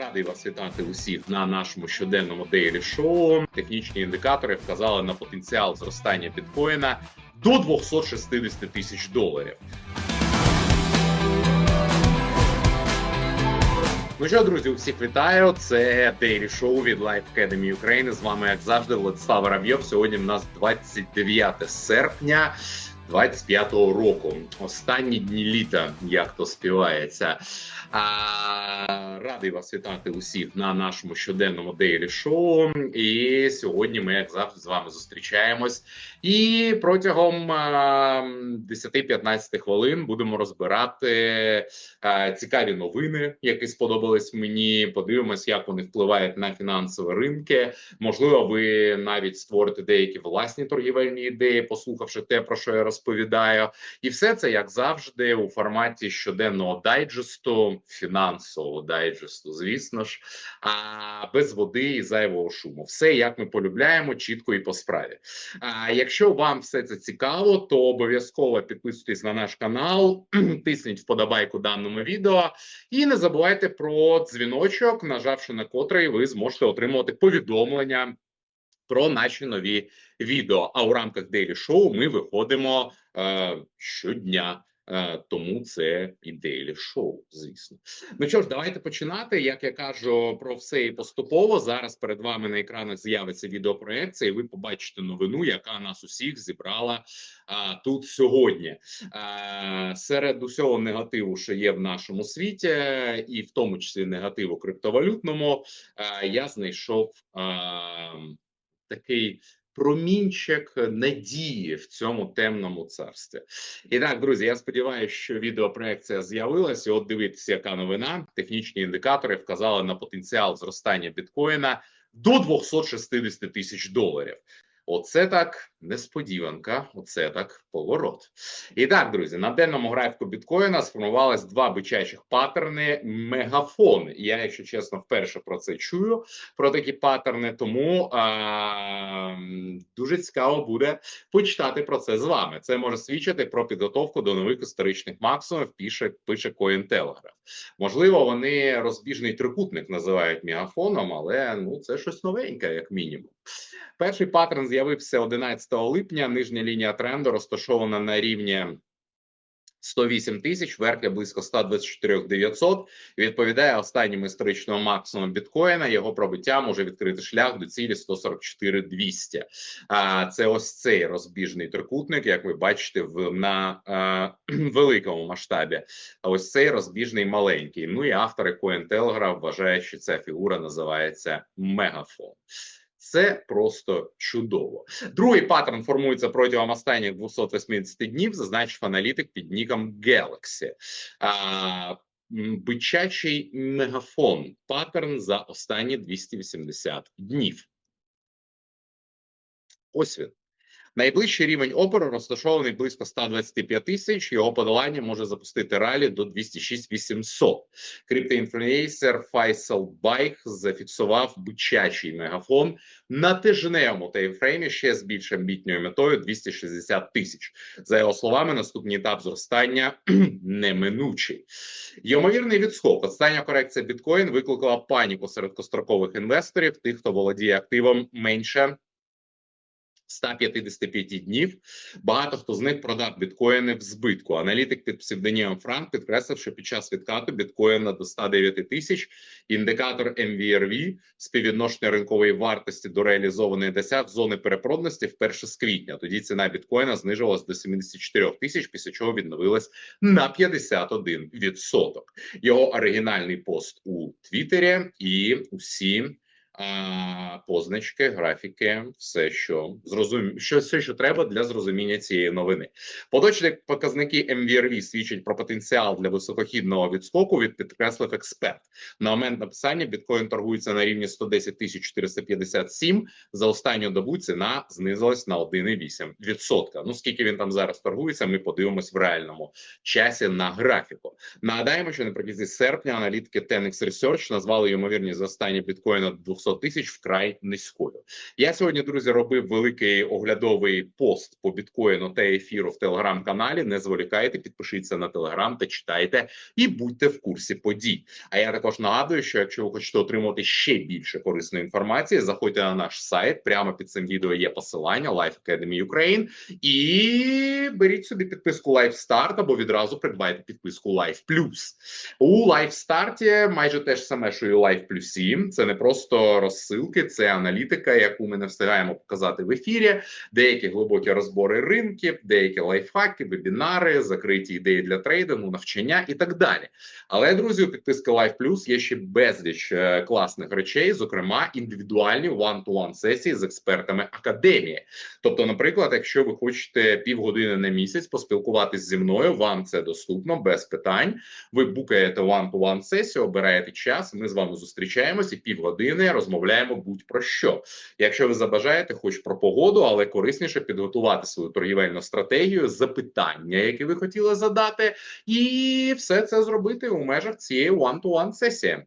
Радий вас вітати усіх на нашому щоденному дейлі шоу. Технічні індикатори вказали на потенціал зростання біткоїна до 260 тисяч доларів. Ну що, друзі, усіх вітаю. Це Daily Show від Life Academy України. З вами, як завжди, Владислав Воробйов. Сьогодні в нас 29 серпня. 25-го року, останні дні літа, як то співається. А, радий вас вітати усіх на нашому щоденному дейлі шоу. І сьогодні ми, як завжди, з вами зустрічаємось. І протягом а, 10-15 хвилин будемо розбирати цікаві новини, які сподобались мені. Подивимось, як вони впливають на фінансові ринки. Можливо, ви навіть створите деякі власні торгівельні ідеї, послухавши те, про що я розповідаю. І все це як завжди у форматі щоденного дайджесту, фінансового дайджесту, звісно ж, а без води і зайвого шуму. Все як ми полюбляємо, чітко і по справі. А якщо вам все це цікаво, то обов'язково підписуйтесь на наш канал, тисніть вподобайку даному відео, і не забувайте про дзвіночок, нажавши на котрий ви зможете отримувати повідомлення. Про наші нові відео. А у рамках Daily Show ми виходимо е, щодня. Е, тому це і Daily Show, звісно. Ну що ж, давайте починати. Як я кажу про все і поступово. Зараз перед вами на екранах з'явиться відеопроекція, і ви побачите новину, яка нас усіх зібрала а, тут сьогодні. А, серед усього негативу, що є в нашому світі, і в тому числі негативу криптовалютному, а, я знайшов. А, Такий промінчик надії в цьому темному царстві. І так, друзі, я сподіваюся, що відеопроекція з'явилася. От дивіться, яка новина. Технічні індикатори вказали на потенціал зростання біткоїна до 260 тисяч доларів. Оце так несподіванка, оце так поворот. І так, друзі, на денному графіку біткоїна сформувалось два бичачих паттерни мегафон. Я, якщо чесно, вперше про це чую про такі паттерни. Тому а, дуже цікаво буде почитати про це з вами. Це може свідчити про підготовку до нових історичних максимумів. Пише пише Cointelegraph. Можливо, вони розбіжний трикутник називають мегафоном, але ну це щось новеньке, як мінімум. Перший паттерн з'явився 11 липня. Нижня лінія тренду розташована на рівні 108 тисяч, верхня близько 124 900. Відповідає останньому історичному максимуму біткоїна. Його пробиття може відкрити шлях до цілі 144 200. А це ось цей розбіжний трикутник, як ви бачите, в на а, великому масштабі. А ось цей розбіжний маленький. Ну і автори Cointelegraph вважають, що ця фігура називається мегафон. Це просто чудово. Другий паттерн формується протягом останніх 280 днів, зазначив аналітик під ніком Galaxy. А, Бичачий мегафон паттерн за останні 280 днів. Ось він. Найближчий рівень опору розташований близько 125 тисяч. Його подолання може запустити ралі до 206 800. Криптоінфлюенсер Файсал Байк зафіксував бичачий мегафон на тижневому таймфреймі ще з більш амбітною метою 260 тисяч. За його словами, наступний етап зростання неминучий. Ймовірний відскок. Остання корекція біткоін викликала паніку серед кострокових інвесторів, тих, хто володіє активом менше. 155 днів. Багато хто з них продав біткоїни в збитку. Аналітик під псевдонімом Франк підкреслив, що під час відкату біткоїна до 109 тисяч індикатор MVRV співвідношення ринкової вартості до реалізованої досяг зони перепроданості вперше з квітня. Тоді ціна біткоїна знижувалась до 74 тисяч, після чого відновилась на 51%. Його оригінальний пост у Твіттері і усі позначки, графіки, все, що зрозум... що все, що треба для зрозуміння цієї новини. Поточні показники MVRV свідчать про потенціал для високохідного відскоку. Від підкреслив експерт. На момент написання біткоін торгується на рівні 110 тисяч 457. За останню добу ціна знизилась на 1,8%. Ну скільки він там зараз торгується, ми подивимось в реальному часі на графіку. Нагадаємо, що наприкінці серпня аналітики Tenex Research назвали ймовірність зростання біткоїна до 200 500 тисяч вкрай низькою. Я сьогодні, друзі, робив великий оглядовий пост по біткоїну та ефіру в телеграм-каналі. Не зволікайте, підпишіться на телеграм та читайте і будьте в курсі подій. А я також нагадую, що якщо ви хочете отримати ще більше корисної інформації, заходьте на наш сайт. Прямо під цим відео є посилання Life Academy Ukraine і беріть собі підписку Life Start або відразу придбайте підписку Life Plus. У Life Start майже те ж саме, що і Life Plus. Це не просто розсилки, це аналітика, яку ми не встигаємо показати в ефірі. Деякі глибокі розбори ринків, деякі лайфхаки, вебінари, закриті ідеї для трейдингу, навчання і так далі. Але друзі, у підписки Life Plus є ще безліч е, класних речей, зокрема індивідуальні one-to-one сесії з експертами академії. Тобто, наприклад, якщо ви хочете півгодини на місяць поспілкуватись зі мною, вам це доступно без питань. Ви букаєте one-to-one сесію, обираєте час. Ми з вами зустрічаємось і півгодини розмовляємо будь-про що. Якщо ви забажаєте, хоч про погоду, але корисніше підготувати свою торгівельну стратегію, запитання, які ви хотіли задати, і все це зробити у межах цієї one-to-one сесії.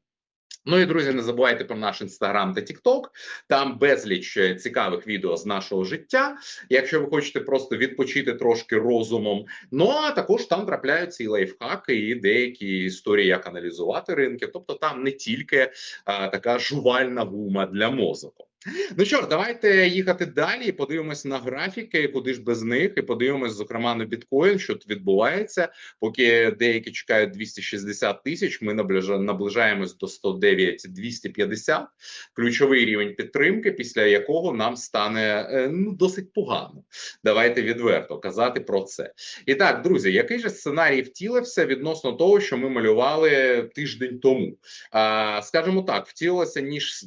Ну і друзі, не забувайте про наш інстаграм та тікток. Там безліч е, цікавих відео з нашого життя. Якщо ви хочете просто відпочити трошки розумом. Ну а також там трапляються і лайфхаки, і деякі історії, як аналізувати ринки. Тобто, там не тільки а, така жувальна гума для мозку. Ну що ж, давайте їхати далі і подивимось на графіки, куди ж без них, і подивимось, зокрема, на біткоін, що тут відбувається. Поки деякі чекають 260 тисяч, ми наближаємось до 109 250 ключовий рівень підтримки, після якого нам стане е, ну досить погано. Давайте відверто казати про це. І так, друзі, який же сценарій втілився відносно того, що ми малювали тиждень тому? А, Скажімо так, втілилося ніж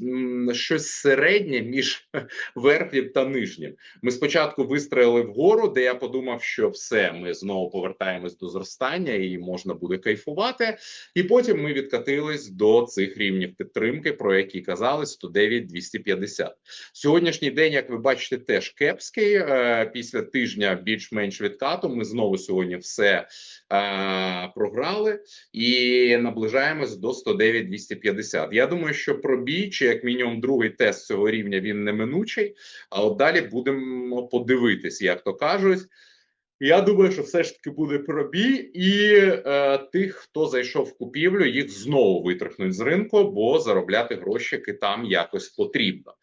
щось середнє середнє між верхнім та нижнім. Ми спочатку вистрелили вгору, де я подумав, що все, ми знову повертаємось до зростання і можна буде кайфувати. І потім ми відкатились до цих рівнів підтримки, про які казали 109-250. Сьогоднішній день, як ви бачите, теж кепський. Е, після тижня більш-менш відкату. Ми знову сьогодні все е, програли і наближаємось до 109-250. Я думаю, що пробій, чи як мінімум другий тест цього рівня він неминучий. А от далі будемо подивитись, як то кажуть. Я думаю, що все ж таки буде пробій, і е, тих, хто зайшов в купівлю, їх знову витрахнуть з ринку, бо заробляти гроші там якось потрібно.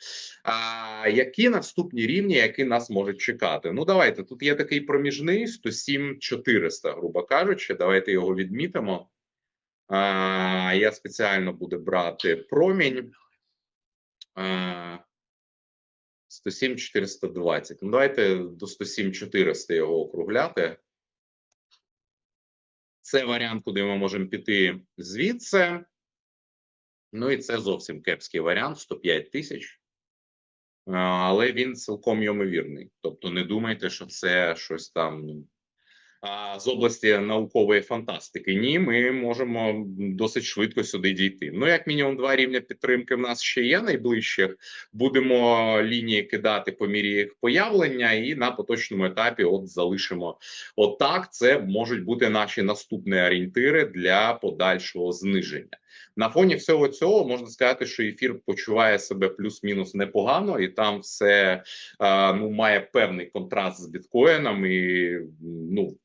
А які наступні рівні, які нас можуть чекати? Ну давайте тут є такий проміжний 107 400, грубо кажучи. Давайте його відмітимо. А, Я спеціально буду брати промінь. 107 420. Ну, давайте до 107 400 його округляти. Це варіант, куди ми можемо піти звідси. Ну і це зовсім кепський варіант 105 тисяч. Але він цілком ймовірний. Тобто, не думайте, що це щось там ну, з області наукової фантастики. Ні, ми можемо досить швидко сюди дійти. Ну, як мінімум, два рівня підтримки в нас ще є найближчих. Будемо лінії кидати по мірі їх появлення, і на поточному етапі от залишимо отак. Це можуть бути наші наступні орієнтири для подальшого зниження. На фоні всього цього можна сказати, що ефір почуває себе плюс-мінус непогано, і там все ну має певний контраст з біткоїном і ну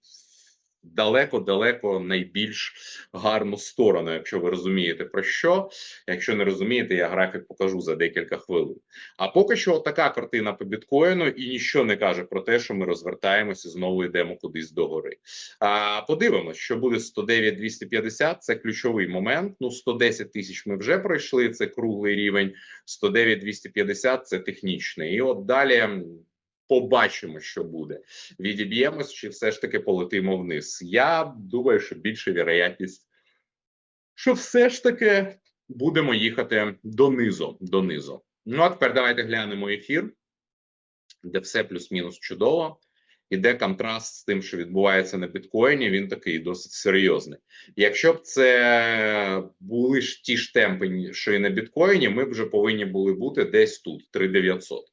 далеко-далеко найбільш гарну сторону, якщо ви розумієте про що. Якщо не розумієте, я графік покажу за декілька хвилин. А поки що така картина по біткоїну і нічого не каже про те, що ми розвертаємося знову йдемо кудись догори. А подивимось, що буде 109-250, Це ключовий момент. Ну 110 тисяч ми вже пройшли. Це круглий рівень. 109-250 – це технічний. І от далі побачимо, що буде. Відіб'ємось, чи все ж таки полетимо вниз. Я думаю, що більша вероятність, що все ж таки будемо їхати донизу. донизу. Ну а тепер давайте глянемо ефір, де все плюс-мінус чудово. Іде контраст з тим, що відбувається на біткоїні, він такий досить серйозний. Якщо б це були ж ті ж темпи, що і на біткоїні, ми б вже повинні були бути десь тут 3900.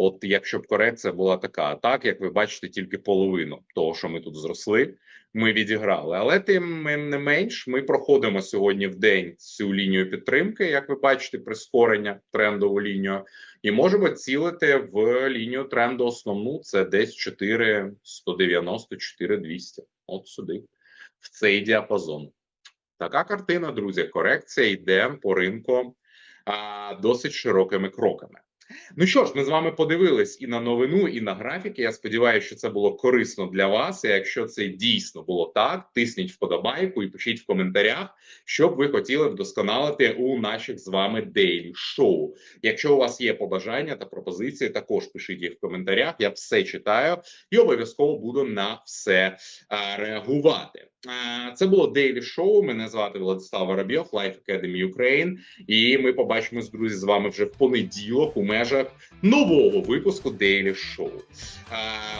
От якщо б корекція була така, так як ви бачите, тільки половину того, що ми тут зросли, ми відіграли. Але тим не менш, ми проходимо сьогодні в день цю лінію підтримки, як ви бачите, прискорення трендову лінію, і можемо цілити в лінію тренду основну. Це десь 4 190 4 200 От сюди, в цей діапазон. Така картина, друзі. Корекція йде по ринку а, досить широкими кроками. Ну що ж, ми з вами подивились і на новину, і на графіки. Я сподіваюся, що це було корисно для вас. І якщо це дійсно було так, тисніть вподобайку і пишіть в коментарях, що б ви хотіли вдосконалити у наших з вами дейлі шоу. Якщо у вас є побажання та пропозиції, також пишіть їх в коментарях. Я все читаю і обов'язково буду на все реагувати. Це було дейлі шоу. Мене звати Владислав Воробйов, Life Academy Ukraine. І ми побачимось, друзі, з вами вже в понеділок у межах нового випуску Daily Show.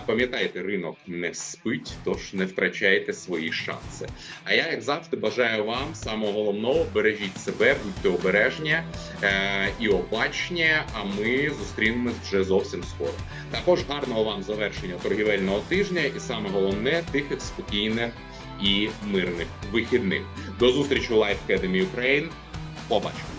Пам'ятайте, ринок не спить, тож не втрачайте свої шанси. А я, як завжди, бажаю вам самого головного: бережіть себе, будьте обережні е, і обачні. А ми зустрінемось вже зовсім скоро. Також гарного вам завершення торгівельного тижня, і саме головне тихих, спокійних і мирних вихідних. До зустрічі у Life Academy Ukraine. Побачимо.